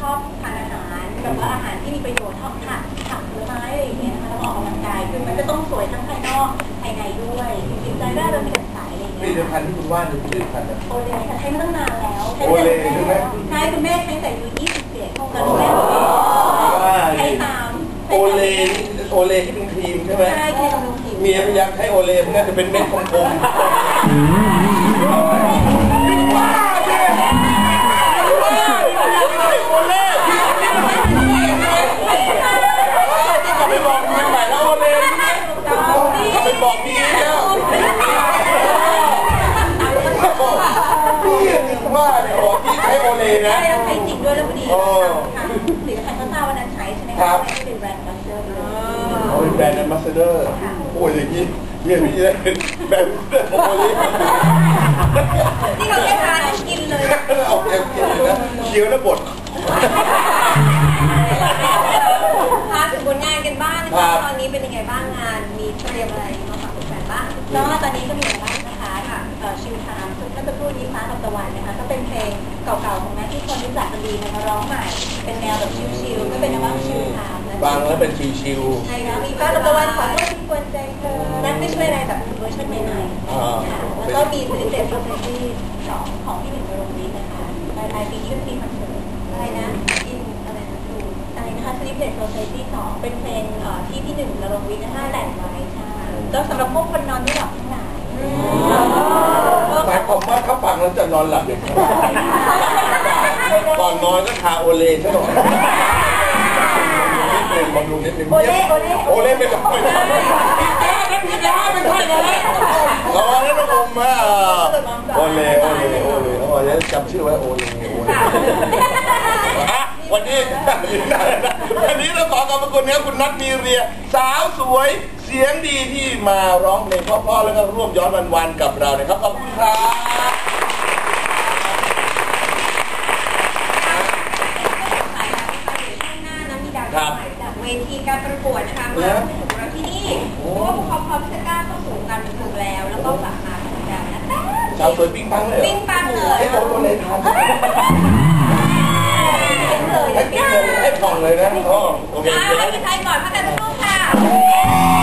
ชอบทานอาหารแบบว่าอาหารที่มีประโยชน์ชอบผักผักผลไม้อะไรอย่างเงี้ยนะคะแล้วก็ออกกำลังกายคือมันจะต้องสวยทั้งภายนอกภายในด้วยจิตใจได้เรามีแต่สายอะไรอย่างผเงี้ลิยตภัณฑ์ที่คุณว่าคือผลิตภัณฑ์อะไรโอเลค่ะใช้มาตั้งนานแล้วใช้โอเลใช่ไหมใช่คุณแม่ใช้แต่อายุ20เสียตอนคุณแม่บอกว่าใช้ตามโอเลนี่โอเลที่เป็นครีมใช่ไหมใช่ใช้บำรุงผิว เมียพยายามใช้โอเลมันน่าจะเป็นเม็ดกลมๆ เลนะ ใช่แล้วใช้จริงด้วยแล้วพอดีโอ้ค่ะผลิตภัณฑ์ข้าวเจ้าวันนั้นใช้ใช่ไหมครัคะบไม่ได้เป็นแบรนด์บัสเตอร์เลยเขาเป็นแบรนด์แอมบาสเดอร์โอ้ยอย่างนี้เมียพี่ได้เป็นแบรนด์โอเลที่เราได้ทานกินเลยเอาเอ็มกินเลยนะเคี้ยวแล้วบด พาถึงผลงานกันบ้างนะครัคะบ ตอนนี้เป็นยังไงบ้างงาน มีเตรียมอะไรมาฝากแฟนๆบ้างก็ตอนนี้ก็มีอะไรบ้าง ชิวทามเมื่อสักครู่นี้ฟ้ากับตะวันนะคะก็เป็นเพลงเก่าๆของแม่ที่คนรู้จักกันดีนะคะร้องใหม่ เป็นแนวแบบชิวๆก็เป็นแนวว่าชิวทามนะฟังแล้วเป็นชิวใช่แล้วมีฟ้ากับตะวันขอโทษที่ควรใจเธอนั่นไม่ช่วยอะไรแบบเวอร์ชันใหม่อ่าๆค่ะแล้วก็มีซิลิเต็ดโปรเซสที่สองของที่หนึ่งในโรงนี้นะคะปลายปลายปีที่เป็นปีคอนเสิร์ตอะไรนะอินอะไรนะดูอะไรนะคะซิลิเต็ดโปรเซสที่สองเป็นเพลงเอ่อที่ที่หนึ่งในโรงวิทย์นะคะแหล่งไว้ใช่แล้วสำหรับพวกคนนอนไม่หลับทั้งหลาย แล้วจะนอนหลับอย่างไรก่อนนอนก็ทาโอเลซะหน่อยนิดนึงบำรุงนิดนึงโอเล่โอเล่โอเลไม่ต้องไม่ต้องไม่ใช่ไม่ใช่เลยระวังนะน้องอมว่าโอเลโอเลโอเลโอเลจำชื่อไว้โอเลโอเลอะวันนี้วันนี้เราขอขอบพระคุณนะครับคุณนัทมีเรีย สาวสวยเสียงดีที่มาร้องเพลงเพราะๆแล้วก็ร่วมย้อนวันๆกับเรานะครับขอบคุณครับ ข้างหน้านะมีดาวใหม่จากเว ทีการประกวดนะคะมาถึงเราที่นี่เพราะว่าพวกเขาพร้อมที่จะกล้าเข้าสู่การบันเทิงแล้ว แล้วก็กลับมาทำงานนะสาวสวยปิ้งปังเลยเหรอปิ้งปังเลยให้โอเลทานให้ปิ้งเลยให้ผ่องเลยนะอ๋อโอเคอ่าให้พี่ไทยก่อนพักกันสักครู่ค่ะ